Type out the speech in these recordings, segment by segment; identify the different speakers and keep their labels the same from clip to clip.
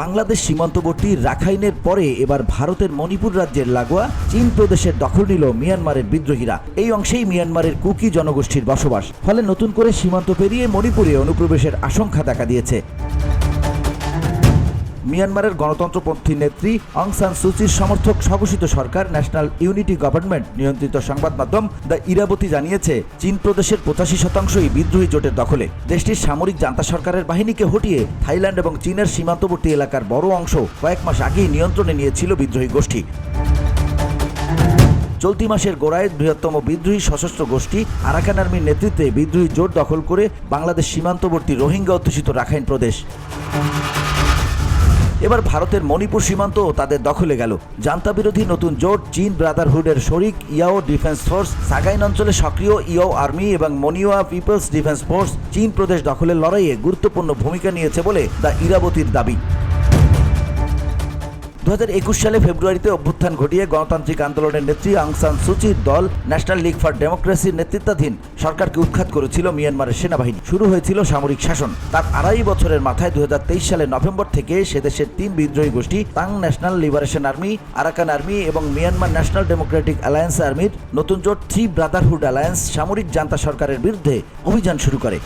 Speaker 1: বাংলাদেশ সীমান্তবর্তী রাখাইনের পরে এবার ভারতের মণিপুর রাজ্যের লাগোয়া চীন প্রদেশের দখল নিল মিয়ানমারের বিদ্রোহীরা। এই অংশেই মিয়ানমারের কুকি জনগোষ্ঠীর বসবাস। ফলে নতুন করে সীমান্ত পেরিয়ে মণিপুরে অনুপ্রবেশের আশঙ্কা দেখা দিয়েছে। মিয়ানমারের গণতন্ত্রপন্থী নেত্রী অং সান সুচির সমর্থক স্বঘোষিত সরকার, ন্যাশনাল ইউনিটি গভর্নমেন্ট, নিয়ন্ত্রিত সংবাদ মাধ্যম দ্য ইরাবতী জানিয়েছে, চীন প্রদেশের পঁচাশি শতাংশই বিদ্রোহী জোটের দখলে। দেশটির সামরিক জান্তা সরকারের বাহিনীকে হটিয়ে থাইল্যান্ড এবং চীনের সীমান্তবর্তী এলাকার বড় অংশ কয়েক মাস আগেই নিয়ন্ত্রণে নিয়েছিল বিদ্রোহী গোষ্ঠী। চলতি মাসের গোড়ায় বৃহত্তম বিদ্রোহী সশস্ত্র গোষ্ঠী আরাকান আর্মির নেতৃত্বে বিদ্রোহী জোট দখল করে বাংলাদেশ সীমান্তবর্তী রোহিঙ্গা অধ্যুষিত রাখাইন প্রদেশ। এবার ভারতের মণিপুর সীমান্ত তাদের দখলে গেল। জান্তা বিরোধী নতুন জোট চীন ব্রাদারহুডের শরিক, ইয়াও ডিফেন্স ফোর্স, সাগাইন অঞ্চলে সক্রিয় ইয়াও আর্মি এবং মনিওয়া পিপলস ডিফেন্স ফোর্স চীন প্রদেশ দখলের লড়াইয়ে গুরুত্বপূর্ণ ভূমিকা নিয়েছে বলে দ্য ইরাবতীর দাবি। দু হাজার একুশ সালে ফেব্রুয়ারিতে অভ্যুত্থান ঘটিয়ে গণতান্ত্রিক আন্দোলনের নেত্রী আং সান সুচির দল, ন্যাশনাল লিগ ফর ডেমোক্রেসির নেতৃত্বাধীন সরকারকে উৎখাত করেছিল মিয়ানমারের সেনাবাহিনী। শুরু হয়েছিল সামরিক শাসন। তার আড়াই বছরের মাথায় দু সালের নভেম্বর থেকে সে দেশের তিন বিদ্রোহী গোষ্ঠী, Ta'ang national liberation army, Arakan army এবং মিয়ানমার ন্যাশনাল ডেমোক্রেটিক অ্যালায়েন্স আর্মির নতুন জোট থ্রি ব্রাদারহুড অ্যালায়েন্স সামরিক জান্তা সরকারের বিরুদ্ধে অভিযান শুরু করে।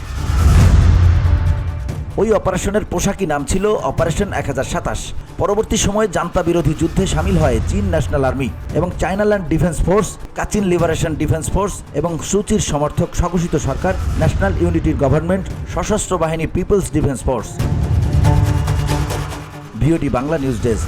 Speaker 1: ওই অপারেশনের পোশাকি নাম ছিল অপারেশন এক হাজার সাতাশ। পরবর্তী সময়ে জান্তা বিরোধী যুদ্ধে সামিল হয় চীন ন্যাশনাল আর্মি এবং Chinland defence force, Kachin liberation defence force এবং সুচির সমর্থক স্বঘোষিত সরকার, ন্যাশনাল ইউনিটির গভর্নমেন্ট, সশস্ত্র বাহিনী people's defence force. VOD Bangla news desk.